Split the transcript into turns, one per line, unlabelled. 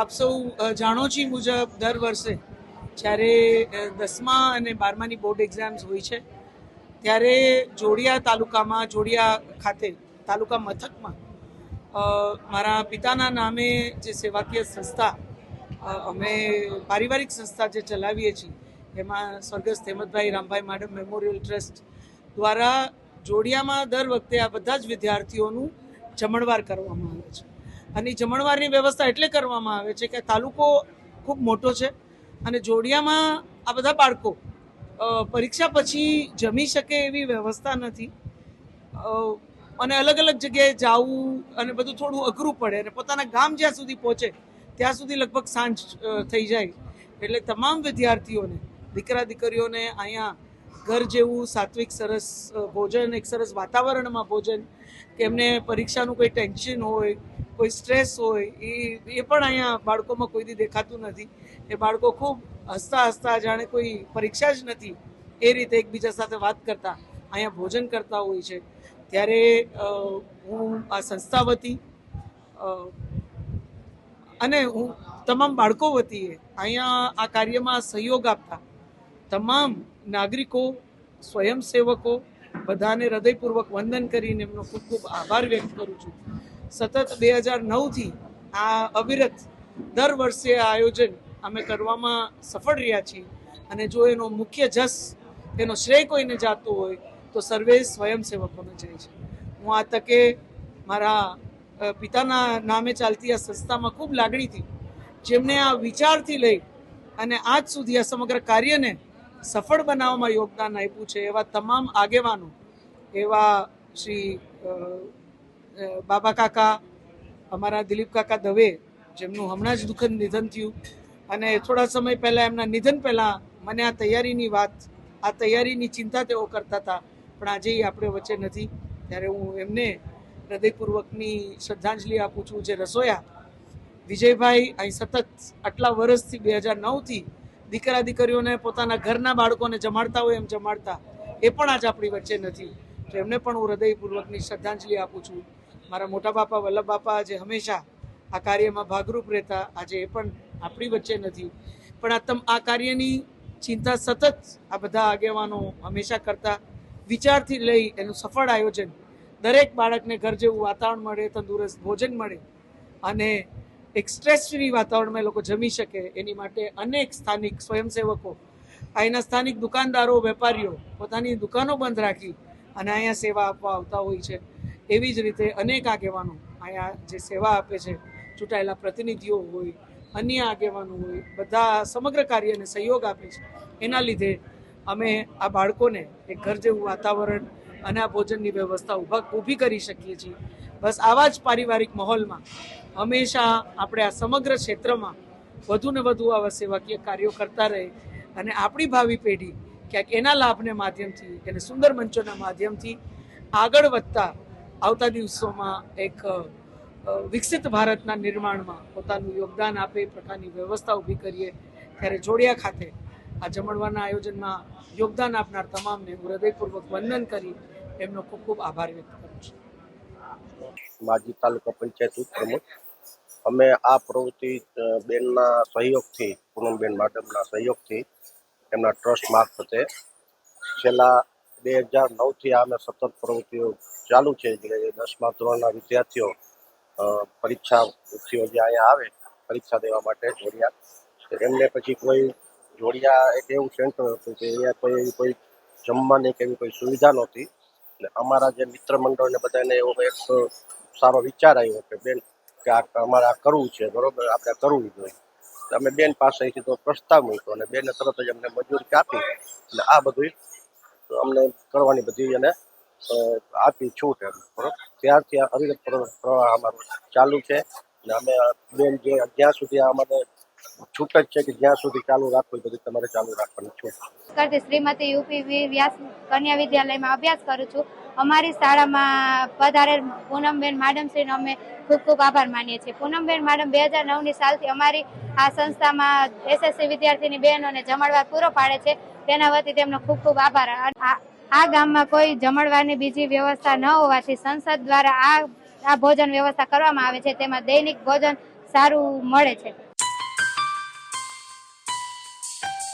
આપ સૌ જાણો છો મુજબ દર વર્ષે જ્યારે દસમા અને બારમાની બોર્ડ એક્ઝામ્સ હોય છે, ત્યારે જોડિયા તાલુકામાં, જોડિયા ખાતે, તાલુકા મથકમાં મારા પિતાના નામે જે સેવાકીય સંસ્થા અમે પારિવારિક સંસ્થા જે ચલાવીએ છીએ, એમાં સ્વર્ગસ્થ હેમતભાઈ રામભાઈ માડમ મેમોરિયલ ટ્રસ્ટ દ્વારા જોડિયામાં દર વખતે આ બધા જ વિદ્યાર્થીઓનું જમણવાર કરવામાં આવે છે. અને જમણવારની વ્યવસ્થા એટલે કરવામાં આવે છે કે તાલુકો ખૂબ મોટો છે અને જોડિયામાં આ બધા બાળકો પરીક્ષા પછી જમી શકે એવી વ્યવસ્થા નથી. અને અલગ અલગ જગ્યાએ જવું અને બધું થોડું અઘરું પડે અને પોતાના ગામ જ્યાં સુધી પહોંચે ત્યાં સુધી લગભગ સાંજ થઈ જાય. એટલે તમામ વિદ્યાર્થીઓને દીકરા દીકરીઓને અહીંયા ઘર જેવું સાત્વિક સરસ ભોજન, એક સરસ વાતાવરણમાં ભોજન, કે એમને પરીક્ષાનું કોઈ ટેન્શન હોય, કોઈ સ્ટ્રેસ હોય, એ એ પણ અહીંયા બાળકોમાં કોઈ દી દેખાતું નથી. એ બાળકો ખૂબ હસતા હસતા, જાણે કોઈ પરીક્ષા જ નથી, એ રીતે એકબીજા સાથે વાત કરતા, અહીંયા ભોજન કરતા હોય છે. ત્યારે હું આ સંસ્થા વતી અને હું તમામ બાળકો વતીએ અહીંયા આ કાર્યમાં સહયોગ આપતા, તમામ નાગરિકો, સ્વયંસેવકો, બધાને હૃદયપૂર્વક વંદન કરીને એમનો ખૂબ ખૂબ આભાર વ્યક્ત કરું છું. સતત બે હજાર નવથી આ અવિરત દર વર્ષે આ આયોજન અમે કરવામાં સફળ રહ્યા છીએ. અને જો એનો મુખ્ય જસ, એનો શ્રેય કોઈને જાતો હોય, તો સર્વે સ્વયંસેવકોને જાય છે. હું આ તકે મારા પિતાના નામે ચાલતી આ સંસ્થામાં ખૂબ લાગણીથી જેમને આ વિચારથી લઈ અને આજ સુધી આ સમગ્ર કાર્યને સફળ બનાવવામાં યોગદાન આપ્યું છે એવા તમામ આગેવાનો, એવા શ્રી બાબા કાકા, અમારા દિલીપ કાકા દવે, જેમનું હમણાં જ દુઃખદ નિધન થયું. અને થોડા સમય પહેલાં એમના નિધન પહેલાં મને આ તૈયારીની વાત, આ તૈયારીની ચિંતા તેઓ કરતા હતા, પણ આજે આપણે વચ્ચે નથી. ત્યારે હું એમને હૃદયપૂર્વકની શ્રદ્ધાંજલિ આપું છું. જે રસોયા વિજયભાઈ અહીં સતત આટલા વર્ષથી બે હજાર નવથી દીકરા દીકરીઓને પોતાના ઘરના બાળકોને જમાડતા હોય એમ જમાડતા, એ પણ આજ આપણી વચ્ચે નથી. તો એમને પણ હું હૃદયપૂર્વકની શ્રદ્ધાંજલિ આપું છું. મારા મોટા બાપા, વલ્લભ બાપા આજે હંમેશા આ કાર્યમાં ભાગરૂપ રહેતા, આજે એ પણ આપણી વચ્ચે નથી. પણ આ તમ, આ કાર્યની ચિંતા સતત આ બધા આગેવાનો હંમેશા કરતા, વિચારથી લઈ એનું સફળ આયોજન દરેક બાળકને ઘર જેવું વાતાવરણ મળે, તંદુરસ્ત ભોજન મળે અને એક સ્ટ્રેસ વાતાવરણમાં એ લોકો જમી શકે એની માટે અનેક સ્થાનિક સ્વયંસેવકો અહીંના સ્થાનિક દુકાનદારો, વેપારીઓ પોતાની દુકાનો બંધ રાખી અને અહીંયા સેવા આપવા આવતા હોય છે. એવી જ રીતે અનેક આગેવાનો અહીંયા જે સેવા આપે છે, ચૂંટાયેલા પ્રતિનિધિઓ હોય, અન્ય આગેવાનો હોય, બધા સમગ્ર કાર્યને સહયોગ આપે છે. એના લીધે અમે આ બાળકોને એક ઘર જેવું વાતાવરણ અને આ ભોજનની વ્યવસ્થા ઊભા, ઊભી કરી શકીએ છીએ. બસ આવા જ પારિવારિક માહોલમાં હંમેશા આપણે આ સમગ્ર ક્ષેત્રમાં વધુ ને વધુ આવા સેવાકીય કાર્યો કરતા રહે અને આપણી ભાવિ પેઢી ક્યાંક એના લાભને માધ્યમથી, એને સુંદર મંચોના માધ્યમથી આગળ વધતા આવતા દિવસોમાં એક વિકસિત ભારતના નિર્માણમાં પોતાનું યોગદાન આપે, પ્રકારની વ્યવસ્થા ઊભી કરીએ. ત્યારે જોડિયા ખાતે આ જમણવારના આયોજનમાં યોગદાન આપનાર તમામને હું હૃદયપૂર્વક વંદન કરી, એમનો ખૂબ ખૂબ આભાર વ્યક્ત કરું
માજી તાલુકા પંચાયત ઉપપ્રમુખ અમે આ પ્રવૃત્તિ બેનના સહયોગથી, પૂનમબેન માડમના સહયોગથી એમના ટ્રસ્ટ મારફતે છેલ્લા બે હજાર નવથી આ અમે સતત પ્રવૃત્તિઓ ચાલુ છે. જે દસમા ધોરણના વિદ્યાર્થીઓ પરીક્ષા પરીક્ષાર્થીઓ જે અહીંયા આવે, પરીક્ષા દેવા માટે જોડિયા. એમને પછી કોઈ જોડિયા એક એવું સેન્ટર હતું કે અહીંયા કોઈ કોઈ જમવાની કે એવી કોઈ સુવિધા નહોતી. એટલે અમારા જે મિત્ર મંડળને બધાને એવો એક સારો વિચાર આવ્યો કે બેન, કે આ અમારે આ કરવું છે, બરોબર? આપણે કરવું જોઈએ. અમે બેન પાસેથી તો પ્રસ્તાવ મૂક્યો અને બેને તરત જ અમને મજૂરી આપી એટલે આ બધું અમને કરવાની બધી એને આપી છૂટ એમ બરોબર? ત્યારથી આ અવિરત પ્રવાહ અમારો ચાલુ છે અને અમે બેન જે જ્યાં સુધી અમારે છૂટ જ છે કે જ્યાં સુધી ચાલુ રાખવું બધું તમારે ચાલુ રાખવાની છૂટ
કરતી શ્રીમતી યુપી વ્યાસ, કન્યા વિદ્યાલયમાં અભ્યાસ કરું છું. અમારી શાળામાં પધારેલ પૂનમબેન માડમશ્રીનો અમે ખૂબ ખૂબ આભાર માનીએ છીએ. પૂનમબેન માડમ બે હજાર નવની સાલથી અમારી આ સંસ્થામાં એસએસસી વિદ્યાર્થીની બહેનોને જમણવાર પૂરો પાડે છે. તેના વતી તેમનો ખૂબ ખૂબ આભાર. આ ગામમાં કોઈ જમણવારની બીજી વ્યવસ્થા ન હોવાથી સંસદ દ્વારા આ આ ભોજન વ્યવસ્થા કરવામાં આવે છે. તેમાં દૈનિક ભોજન સારું મળે છે.